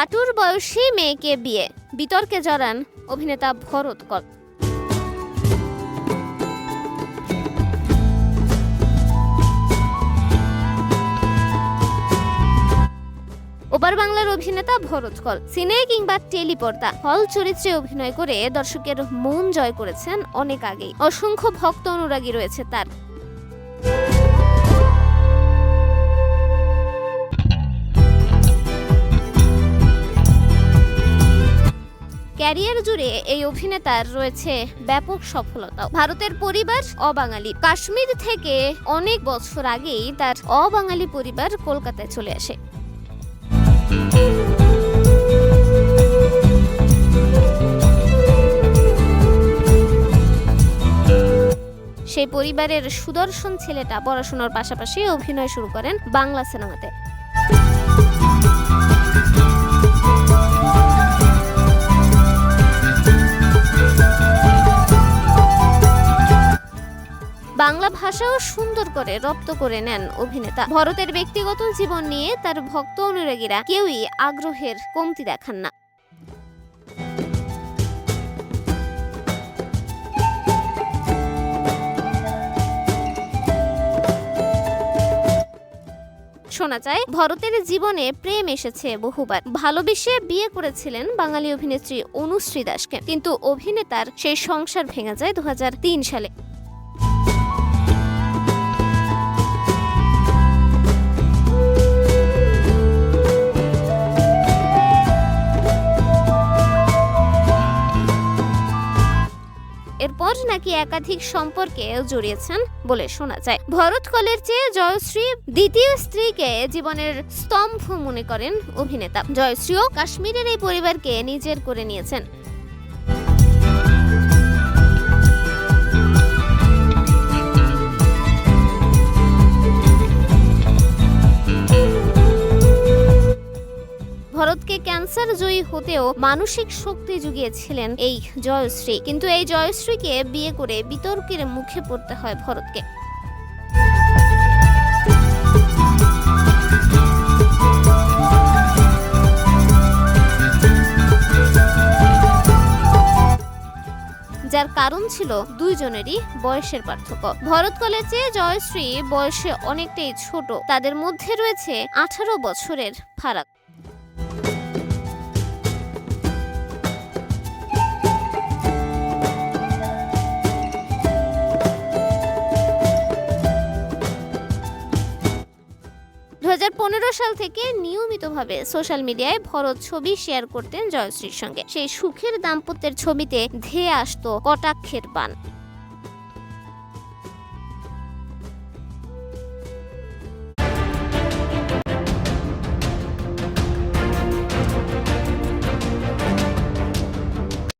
হাঁটুর বয়সী মেয়েকে বিয়ে। বিতর্কে জড়ান অভিনেতা ভরত কল। ওপার বাংলার অভিনেতা ভরত কল, সিনে কিংবা টেলিপর্দা, হল চরিত্রে অভিনয় করে দর্শকের মন জয় করেছেন অনেক আগেই। অসংখ্য ভক্ত অনুরাগী রয়েছে তার। ক্যারিয়ার জুড়ে এই অভিনেতার রয়েছে ব্যাপক সফলতা। ভারতের পরিবার অবাঙালি। কাশ্মীর থেকে অনেক বছর আগেই তার অবাঙালি পরিবার কলকাতায় চলে আসে। সেই পরিবারের সুদর্শন ছেলেটা পড়াশোনার পাশাপাশি অভিনয় শুরু করেন বাংলা সিনেমাতে। বাংলা ভাষাও সুন্দর করে রপ্ত করে নেন অভিনেতা। ভরতের ব্যক্তিগত জীবন নিয়ে তার ভক্ত অনুরাগীরা কেউই আগ্রহের কমতি দেখান না। শোনা যায়, ভরতের জীবনে প্রেম এসেছে বহুবার। ভালোবেসে বিয়ে করেছিলেন বাঙালি অভিনেত্রী অনুশ্রী দাসকে। কিন্তু অভিনেতার সেই সংসার ভেঙে যায় দু হাজার তিন সালে। এরপর নাকি একাধিক সম্পর্কে জড়িয়েছেন বলে শোনা যায়। ভরত কলের চেয়ে জয়শ্রী দ্বিতীয় স্ত্রীকে জীবনের স্তম্ভ মনে করেন অভিনেতা। জয়শ্রীও কাশ্মীরের এই পরিবারকে নিজের করে নিয়েছেন। ভরতকে ক্যান্সার জয়ী হতেও মানসিক শক্তি জুগিয়েছিলেন এই জয়শ্রী। কিন্তু এই জয়শ্রীকে বিয়ে করে বিতর্কের মুখে পড়তে হয় ভরতকে। যার কারণ ছিল দুইজনেরই বয়সের পার্থক্য। ভরত চেয়ে জয়শ্রী বয়সে অনেকটাই ছোট। তাদের মধ্যে রয়েছে আঠারো বছরের ফারাক। দু সাল থেকে নিয়মিতভাবে সোশ্যাল মিডিয়ায় ভরত ছবি শেয়ার করতেন জয়শ্রীর সঙ্গে। সেই সুখের দাম্পত্যের ছবিতে ধেয়ে আসতো কটাক্ষের বান